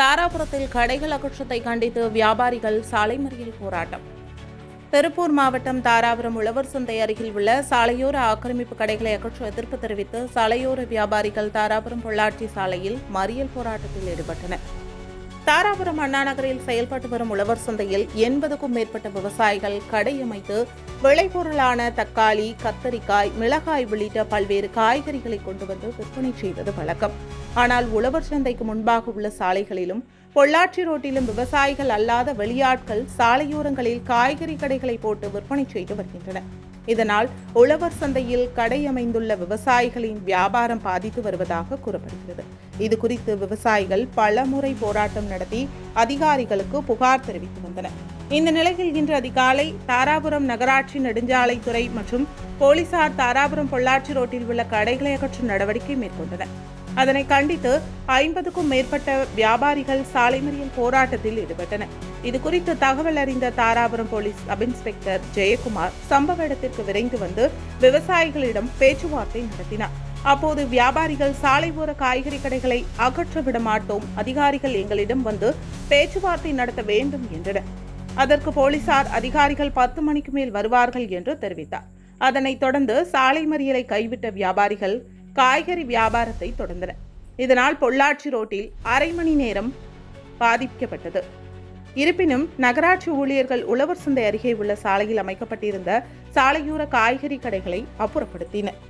தாராபுரத்தில் கடைகள் அகற்றத்தை கண்டித்து வியாபாரிகள் சாலை மறியல் போராட்டம். திருப்பூர் மாவட்டம் தாராபுரம் உழவர் சந்தை அருகில் உள்ள சாலையோர ஆக்கிரமிப்பு கடைகளை அகற்ற எதிர்ப்பு தெரிவித்து சாலையோர வியாபாரிகள் தாராபுரம் பொள்ளாச்சி சாலையில் மறியல் போராட்டத்தில் ஈடுபட்டனர். தாராபுரம் அண்ணா நகரில் செயல்பட்டு வரும் உழவர் சந்தையில் எண்பதுக்கும் மேற்பட்ட விவசாயிகள் கடை அமைத்து விளைபொருளான தக்காளி கத்தரிக்காய் மிளகாய் உள்ளிட்ட பல்வேறு காய்கறிகளை கொண்டு வந்து விற்பனை செய்வது வழக்கம். ஆனால் உழவர் சந்தைக்கு முன்பாக உள்ள சாலைகளிலும் பொள்ளாச்சி ரோட்டிலும் விவசாயிகள் அல்லாத வெளியாட்கள் சாலையோரங்களில் காய்கறி கடைகளை போட்டு விற்பனை செய்து வருகின்றனர். இதனால் உழவர் சந்தையில் கடை அமைந்துள்ள விவசாயிகளின் வியாபாரம் பாதித்து வருவதாக கூறப்படுகிறது. இது குறித்து விவசாயிகள் பலமுறை போராட்டம் நடத்தி அதிகாரிகளுக்கு புகார் தெரிவித்து வந்தனர். இந்த நிலையில் இன்று அதிகாலை தாராபுரம் நகராட்சி நெடுஞ்சாலைத்துறை மற்றும் போலீசார் தாராபுரம் பொள்ளாச்சி ரோட்டில் உள்ள கடைகளை அகற்றும் நடவடிக்கை மேற்கொண்டனர். அதனை கண்டித்து ஐம்பதுக்கும் மேற்பட்ட வியாபாரிகள் சாலை மறியல் போராட்டத்தில் ஈடுபட்டனர். இது குறித்து தகவல் அறிந்த Dharapuram police sub inspector Jayakumar சம்பவ இடத்திற்கு விரைந்து வந்து விவசாயிகளிடம் பேச்சுவார்த்தை நடத்தினார். அப்போது வியாபாரிகள் சாலை ஓர காய்கறி கடைகளை அகற்ற விட மாட்டோம். அதிகாரிகள் எங்களிடம் வந்து பேச்சுவார்த்தை நடத்த வேண்டும் என்றனர். அதற்கு போலீசார் அதிகாரிகள் பத்து மணிக்கு மேல் வருவார்கள் என்று தெரிவித்தார். அதனைத் தொடர்ந்து சாலை மறியலை கைவிட்ட வியாபாரிகள் காய்கறி வியாபாரத்தை தொடர்ந்தனர் இதனால் பொள்ளாச்சி ரோட்டில் அரை மணி நேரம் பாதிக்கப்பட்டது. இருப்பினும் நகராட்சி ஊழியர்கள் உழவர் சந்தை அருகே உள்ள சாலையில் அமைக்கப்பட்டிருந்த சாலையோர காய்கறி கடைகளை அப்புறப்படுத்தினர்